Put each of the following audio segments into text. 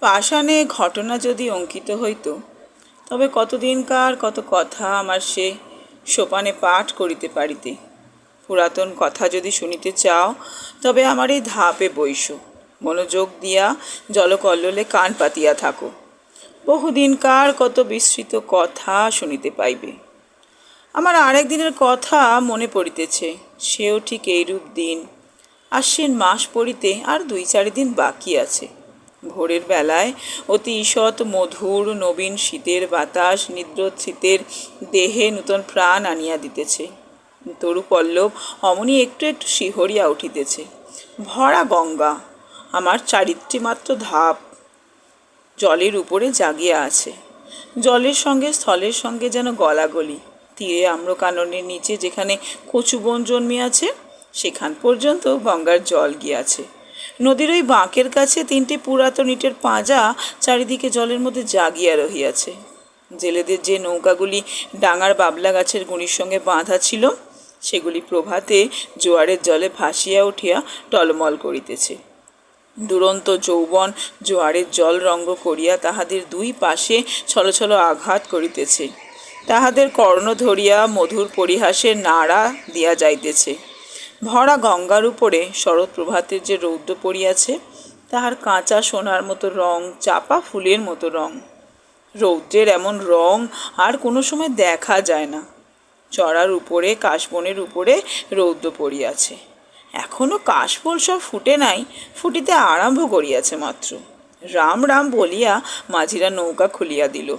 পাষাণে ঘটনা যদি অঙ্কিত হইত, তবে কতদিনকার কত কথা আমার সে সোপানে পাঠ করিতে পারিতে। পুরাতন কথা যদি শুনিতে চাও, তবে আমার এই ধাপে বইস। মনোযোগ দিয়া জলকল্লোলে কান পাতিয়া থাকো। বহুদিনকার কত বিস্তৃত কথা শুনিতে পাইবে। আমার আরেক দিনের কথা মনে পড়িতেছে, সেও ঠিক এইরূপ দিন। আশ্বিন মাস পড়িতে আর দুই চার দিন বাকি আছে। ভোরের বেলায় অতি ঈষৎ মধুর নবীন শীতের বাতাস নিদ্রোত্থিতের দেহে নূতন প্রাণ আনিয়া দিতেছে। তরু পল্লব অমনি একটু একটু শিহরিয়া উঠিতেছে। ভরা গঙ্গা আমার চারিত্রি মাত্র ধাপ। জলের উপরে জাগিয়া আছে। জলের সঙ্গে স্থলের সঙ্গে যেন গলাগলি। তীরে আম্রকাননের নিচে যেখানে কচুবন জন্মিয়াছে, সেখান পর্যন্ত গঙ্গার জল গিয়াছে। নদীর ওই বাঁকের কাছে তিনটি পুরাতন ইটের পাঁজা চারিদিকে জলের মধ্যে জাগিয়া রহিয়াছে। জেলেদের যে নৌকাগুলি ডাঙার বাবলা গাছের গুঁড়ির সঙ্গে বাঁধা ছিল, সেগুলি প্রভাতে জোয়ারের জলে ভাসিয়া উঠিয়া টলমল করিতেছে। দুরন্ত যৌবন জোয়ারের জল রঙ্গ করিয়া তাহাদের দুই পাশে ছলছল আঘাত করিতেছে। তাহাদের কর্ণ ধরিয়া মধুর পরিহাসে নাড়া দিয়া যাইতেছে। ভরা গঙ্গার উপরে শরৎ প্রভাতের যে রৌদ্র পড়িয়াছে, তাহার কাঁচা সোনার মতো রং, চাপা ফুলের মতো রং। রৌদ্রের এমন রং আর কোনো সময় দেখা যায় না। চড়ার উপরে, কাশবনের উপরে রৌদ্র পড়িয়াছে। এখনও কাশফুল সব ফুটে নাই, ফুটিতে আরম্ভ করিয়াছে মাত্র। রাম রাম বলিয়া মাঝিরা নৌকা খুলিয়া দিল।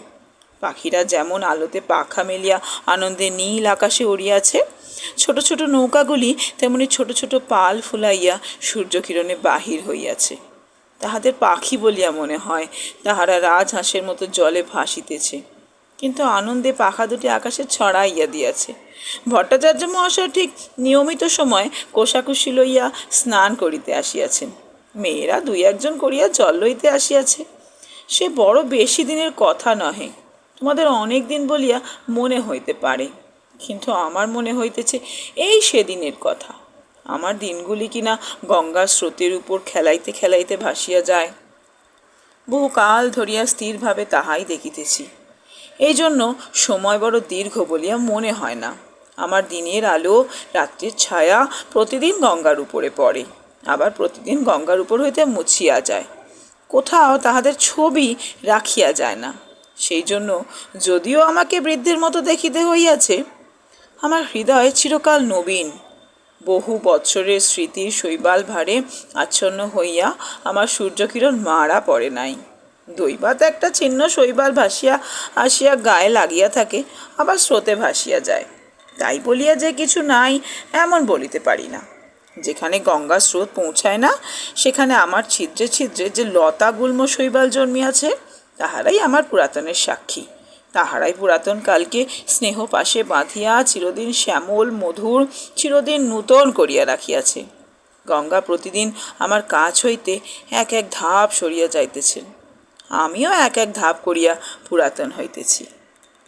পাখিরা যেমন আলোতে পাখা মেলিয়া আনন্দে নীল আকাশে উড়িয়াছে, ছোট ছোট নৌকাগুলি তেমনি ছোট ছোট পাল ফুলাইয়া সূর্যকিরণে বাহির হইয়াছে। তাহাদের পাখি বলিয়া মনে হয়, তাহারা রাজহাঁসের মতো জলে ভাসিতেছে। কিন্তু আনন্দে পাখা দুটি আকাশে ছড়াইয়া দিয়াছে। ভট্টাচার্য মহাশয় ঠিক নিয়মিত সময় কোষাকুষি লইয়া স্নান করিতে আসিয়াছেন। মেয়েরা দুই একজন করিয়া জল লইতে আসিয়াছে। সে বড় বেশি দিনের কথা নহে। তোমাদের অনেক দিন বলিয়া মনে হইতে পারে, কিন্তু আমার মনে হইতেছে এই সেদিনের কথা। আমার দিনগুলি কিনা গঙ্গার স্রোতের উপর খেলাইতে খেলাইতে ভাসিয়া যায়। বহুকাল ধরিয়া স্থিরভাবে তাহাই দেখিতেছি। এই জন্য সময় বড় দীর্ঘ বলিয়া মনে হয় না। আমার দিনের আলো রাত্রির ছায়া প্রতিদিন গঙ্গার উপরে পড়ে, আবার প্রতিদিন গঙ্গার উপর হইতে মুছিয়া যায়। কোথাও তাহাদের ছবি রাখিয়া যায় না। সেই জন্য যদিও আমাকে বৃদ্ধের মতো দেখিতে হইয়াছে, আমার হৃদয় চিরকাল নবীন। বহু বৎসরের স্মৃতির শৈবাল ভারে আচ্ছন্ন হইয়া আমার সূর্যকিরণ মারা পড়ে নাই। দৈবাত একটা চিহ্ন শৈবাল ভাসিয়া, আসিয়া গায়ে লাগিয়া থাকে, আবার স্রোতে ভাসিয়া যায়। তাই বলিয়া যে কিছু নাই, এমন বলিতে পারি না। যেখানে গঙ্গা স্রোত পৌঁছায় না, সেখানে আমার ছিদ্রে ছিদ্রে যে লতা গুল্ম শৈবাল জন্মিয়াছে তাহারাই আমার পুরাতনের সাক্ষী। তাহারাই পুরাতন কালকে স্নেহ পাশে বাঁধিয়া চিরদিন শ্যামল, মধুর, চিরদিন নূতন করিয়া রাখিয়াছে। গঙ্গা প্রতিদিন আমার কাছ হইতে এক এক ধাপ সরিয়া যাইতেছেন আমিও এক এক ধাপ করিয়া পুরাতন হইতেছি।